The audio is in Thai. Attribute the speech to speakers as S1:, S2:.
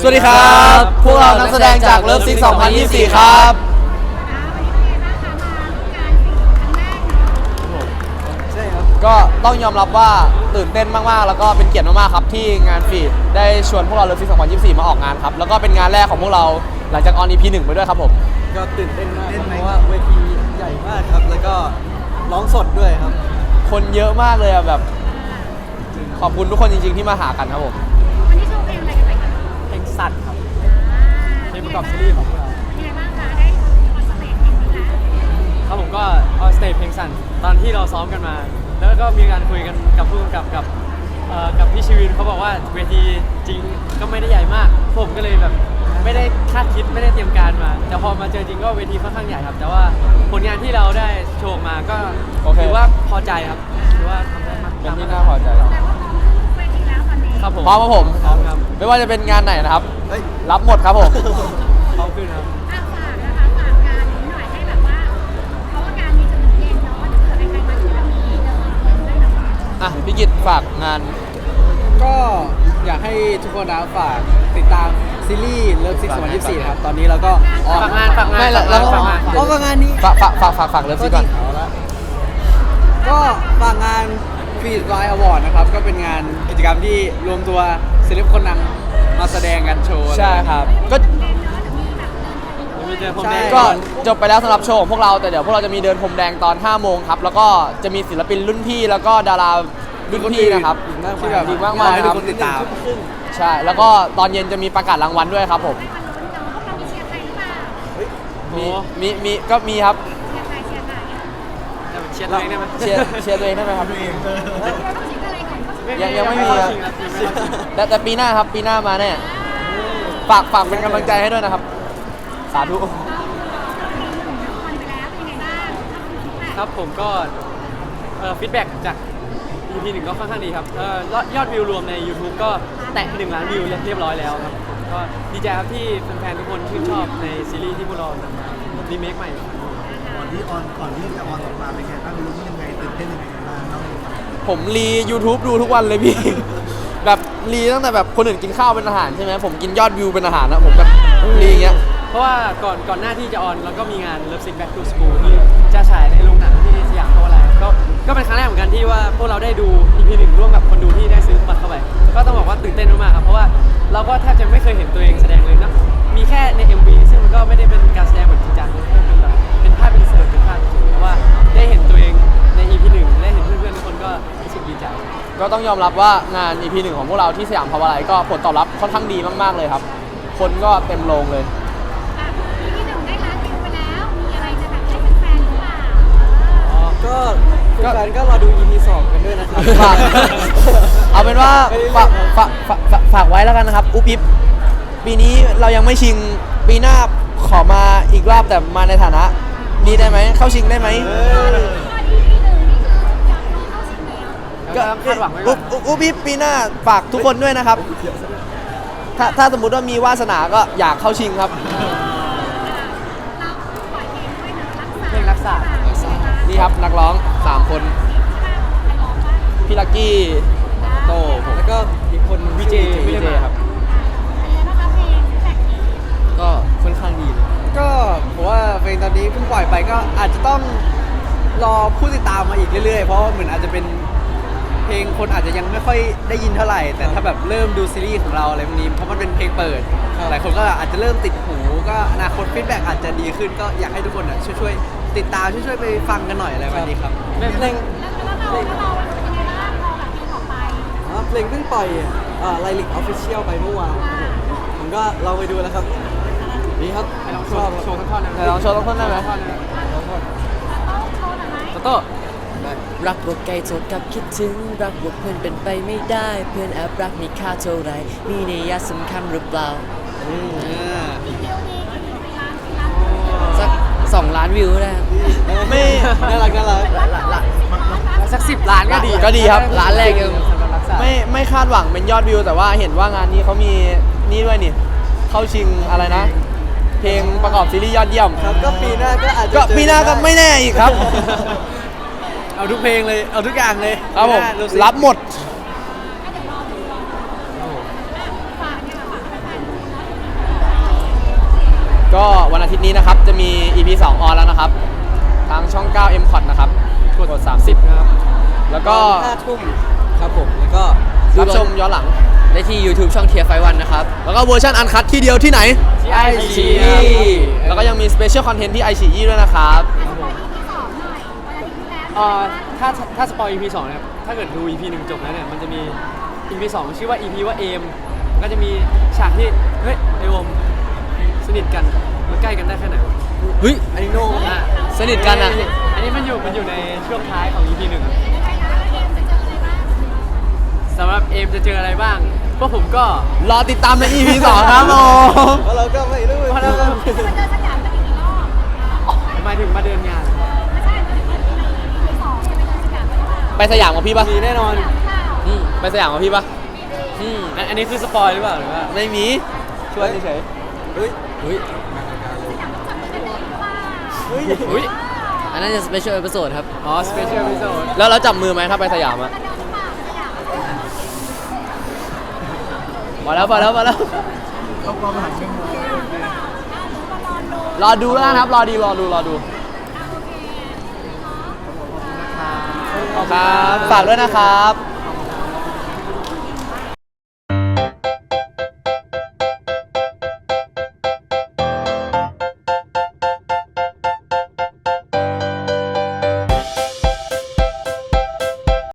S1: สวัสดีครับ พวกเรานักแสดงจากเลิฟซิก2024ครับ
S2: ใช่ครับ
S1: ก็ต้องยอมรับว่าตื่นเต้นมากๆ แล้วก็เป็นเกียรติมากๆ ครับที่งานฟีดได้ชวนพวกเราเลิฟซิก2024 มาออกงานครับ แล้วก็เป็นงานแรกของพวกเราหลังจากออน EP 1ไปด้วยครับผม
S2: ก็ตื่นเต้นมากครับเพราะว่าเวทีใหญ่มากครับ แล้วก็ร้องสดด้วยครับ
S1: คนเยอะมากเลยอะแบบ ขอบคุณทุกคนจริงๆที่มาหากันครับผม
S3: ก
S2: อบซีรีส์ของพวกเรา
S3: เป็นไงบ้างคะได้คอนเสิร์ตเพลงนี้แล้ว
S4: ครับผมก็ออสเตจเพลงสั่นตอนที่เราซ้อมกันมา แล้วก็มีการคุยกันกับผู้กำกับกับเอ่อกับพี่ชีวินเขาบอกว่าเวทีจริงก็ไม่ได้ใหญ่มาก ผมก็เลยแบบไม่ได้คาดคิดไม่ได้เตรียมการมา แต่พอมาเจอจริงก็เวทีค่อนข้างใหญ่ครับ แต่ว่าผลงานที่เราได้โชว์มาก็
S1: โอเค
S4: ถือว่าพอใจครับถือว่าทำได้มาก
S1: เป็นที่น่าพอใจ
S3: แต่ว่า
S4: ครับผม
S1: พร้อมครับผม
S4: พร้อมครับ
S1: ไม่ว่าจะเป็นงานไหนนะครับ
S2: เฮ้ย
S1: รับหมดครับผม
S4: พร้อมขึ้นครับ
S3: อะฝากนะคะฝากงานนี้หน่อยให้แบบว่าเพราะว่างานมีจนถึงเย็นเนาะถ้าเกิดใครๆมาที่เรามีเดินได้แบบว่า
S1: อะพี่กิตฝากงาน
S2: ก็อยากให้ทุกคนนะฝากติดตามซีรีส์เลิฟซิก2024นะครับ ตอนนี้เราก็ออก
S4: ฝากงานฝากงาน
S1: ไม่แล้วแล้ว
S4: ฝากงาน
S2: ออกงานนี้
S1: ฝากฝากฝากฝากฝากเลิฟซิกก่อน
S2: ก็ฝากงาน ฟีดไลน์อวอร์ดนะครับ ก็เป็นงานกิจกรรมที่รวมตัวศิลปินคนดังมาแสดงกันโชว์
S1: ใช่ครับ ก็
S4: มีเจอผมแดง
S1: ก็จบไปแล้วสำหรับโชว์ของพวกเราแต่เดี๋ยวพวกเราจะมีเดินพรมแดงตอน 5 โมงครับ แล้วก็จะมีศิลปินรุ่นพี่แล้วก็ดารารุ่นพี่นะครับ
S2: ที่แบบ
S1: อีกมากมาย
S2: ให้
S1: ค
S2: ทุ
S1: รั
S2: ก
S1: บ
S2: คนติดตาม
S1: ใช่ แล้วก็ตอนเย็นจะมีประกาศรางวัลด้วยครับผม
S3: ให้มาลุ้นเนาะว่าเรามีเชียร์ใครหรือเปล่า
S1: มีมีมีก็มีครับ
S3: เชียร์
S4: ตัวเองได้ไหม
S1: เชียร์เชียร์ตัวเองได้ไหมครับ
S3: เราต้องเชียร์อะไรก่อนต้องเชียร์
S1: ยังยังไม่มี
S4: เข้า
S1: ครับ
S4: ชิงครับยังไม่เข้าชิง
S1: แต่แต่ปีหน้าครับปีหน้ามาแน่ฝากฝากเป็นกำลังใจให้ด้วยนะครับ สาธุ
S3: เรามีหนึ่งละครไปแล้วเป็นยังไงบ้าง
S4: ครับผมก็ฟีดแบ็กจาก EP หนึ่งก็ค่อนข้างดีครับเอ่อยอดวิวรวมใน YouTube ก็แตะ1ล้านวิวเรียบร้อยแล้วครับก็ดีใจครับที่แฟนๆทุกคนชื่นชอบในซีรีส์ที่พวกเรานำมารีเมคใหม่
S5: ก่อน ที่ออนก่อนที่จะออนออกมาเป็นไงบ้างรู้ยังไงตื่นเต้นยังไงบ้างเล่าให้ฟัง
S1: ผมรี YouTube ดูทุกวันเลยพี่ แบบรีตั้งแต่แบบคนอื่นกินข้าวเป็นอาหารใช่ไหมผมกินยอดวิวเป็นอาหารนะผมแบบรีอย่างเงี้ย
S4: เพราะว่าก่อนก่อนหน้าที่จะออนเราก็มีงาน Love Sick Back to School ที่จะฉายในโรงหนังที่สยามพาวไลน์ก็ก็เป็นครั้งแรกเหมือนกันที่ว่าพวกเราได้ดู EP หนึ่งร่วมกับคนดูที่
S1: ก็ต้องยอมรับว่างาน EP หนึ่งของพวกเราที่สยามพาวาไลก็ผลตอบรับค่อนข้างดีมากๆเลยครับ คนก็เต็มโรงเลย
S3: อะปีที่หนึ่งได้ล้านวิวไปแล้ว มีอะไรจะแบบให้แฟนๆหรือเปล่า
S2: ก็แฟนๆก็รอดู EP 2กันด้วยนะครับ
S1: ฝากเอาเป็นว่าฝากฝากฝากฝากฝากไว้แล้วกันนะครับ อุ๊บอิบปีนี้เรายังไม่ชิงปีหน้าขอมาอีกรอบแต่มาในฐานะ นี้ได้ไหมเข้าชิงได้ไหม
S3: ข้อดีที่หนึ่ ก็
S4: คาดหวังไว้ก่
S1: อุ๊
S4: อน
S1: บอุ๊บอุ๊บอิบปีหน้าฝากทุกคนด้วยนะครับ ถ้าถ้าสมมุติว่ามีวาสนาก็อยากเข้าชิงครับ
S3: เราปล่อยเพลงด้วยนะรักษา
S4: เพลงรักษา
S1: นี่ครับนักร้อง 3 คน
S3: ใครร้องบ้าง
S1: พี่ลักกี้ โต้ผม
S2: แล้วก็อีกคน
S4: วีเจ
S1: วี
S4: ไม่
S1: เจ
S4: ได้มา
S1: ครับ
S3: เป็นไงบ้างคะเพลงแฟกนี้
S1: ก็ค่อนข้างดีเลย
S2: ก็ผมว่าเพลงตอนนี้เพิ่งปล่อยไปก็อาจจะต้องรอผู้ติดตามมาอีกเรื่อยๆ เพราะว่าเหมือนอาจจะเป็น เพลงคนอาจจะยังไม่ค่อยได้ยินเท่าไหร่ แต่ถ้าแบบเริ่มดูซีรีส์ของเราอะไรพวกนี้เพราะมันเป็นเพลงเปิด หลายคนก็อาจจะเริ่มติดหู ก็อนาคตฟีดแบ็กอาจจะดีขึ้นก็อยากให้ทุกคนอะช่วยๆติดตามช่วยๆไปฟังกันหน่อยอะไรแบบนี้ครับ
S4: เพลง
S3: แล้วแล้วเราแล้วเราเป็นยังไงบ้างพอแบบเพลงออกไป
S2: อ๋อเพลงเพิ่งปล่อยไลลิกออฟฟิเชียลไปเมื่อวานครับผมผมก็ลองไปดูแล้วครับดีครับ
S4: ให้ลองโช
S2: ชอบ
S4: ว์โชว์สักท่อนหนึง
S1: ไหนลองโชว์สักท่อนได้ไหม
S3: โต้โชว์หน่อยไหม
S4: โตโต้
S6: รักว่าไกลโทษกับคิดถึง รักว่าเพื่อนเป็นไปไม่ได้ เพื่อนแอบรักมีค่าเท่าไหรมีนัยยะสำคัญหรือเปล่า
S2: อืมอ่า
S3: อีกเดียวนี้กี่กี่ล้านกี่ล้านวิว
S6: สักสองล้านวิวได้ครับ
S1: ไม่
S2: น่ารักน่ารัก
S3: ล้านล้านสิบล้านล้าน
S4: สักสิบล้านก็ดี
S1: ก็ดีครับ
S6: ร้านแรกยัง
S4: สำหรับรักษา
S1: ไม่ไม่คาดหวังเป็นยอดวิว แต่ว่าเห็นว่างานนี้เขามีนี่ด้วยนี่เข้าชิงอะไรนะ เพลงประกอบซีรีส์ยอดเยี่ยม
S2: ครับก็ปีหน้าก็อาจจะ
S1: ก็
S2: เจอ
S1: ปีหน้าก็ไม่แน่อีกครับ
S2: เอาทุกเพลงเลย เอาทุกอย่างเลย
S1: ครับผมรับหมด
S3: ก็วันอา
S1: ทิตย์นี้นะครับ จะมี EP 2 ออนแล้วนะครับ ทางช่อง 9 M c o t นะครับกด30 ครับ แล้วก็
S6: ห้าทุ่มครับผม แล้วก็
S1: รับชมย้อนหลัง
S6: ได้ที่ YouTube ช่องเทียร์ไฟวันนะครับ
S1: แล้วก็เวอร์ชันอันคัดที่เดียวที่ไหน
S4: ที่ไอชี
S1: แล้วก็ยังมีสเปเชียลคอนเทนต์ที่ไอชีด้วยนะครับ
S4: เอ่อถ้าถ้าสปอย EP 2นะครับ ถ้าเกิดดู EP 1 จบแล้วเนี่ย มันจะมี EP 2 ชื่อว่า EP ว่าเอมก็จะมีฉากที่ เฮ้ยไอโอมสนิทกัน มันใกล้กันได้แค่ไหนวะ
S1: เฮ้ย อันนี้โน่
S4: อะ
S1: สนิทกันอะ
S4: อันนี้มันอยู่มันอยู่ในช่วงท้ายของ EP 1
S3: ยังไงนะเกมจะเจออะไรบ้าง
S4: สำหรับเอมจะเจออะไรบ้างพวกผมก็
S1: รอติดตามใน EP 2ครับผม
S2: เพราะเราก็ไม่รู้
S4: เพราะเราก็
S3: จะมาเจอสยามกันอีกกี่รอบ
S4: หมายถึงมาเดินงาน
S1: ไปสยามกับพี่ปะ
S4: มีแน่นอน
S3: สยามหรือเปล่า
S1: อืมไปสยามกับพี่ปะ
S6: อืม
S4: อันอันนี้คือสปอยหรือเปล่าหรือว่า
S1: ไม่มีชวนเฉย
S6: เฮ้ย
S3: สยามต้องจับมือกันเองหรือเปล่า
S4: อุ้ย
S6: อันนั้นจะสเปเชียลเอพิโซดครับ
S4: อ๋อสเปเชียลพิโซด
S1: ๆแล้วเราจับมือไหมถ้าไปสยามอะ
S3: กันเดินหรือเปล่าสยาม
S1: มาแล้วมาแล้วมาแล้ว
S5: เขาความหันเป็น
S1: รอดูแล้วกันครับ รอดีรอดูรอดู ครับ ฝากด้วยนะครับ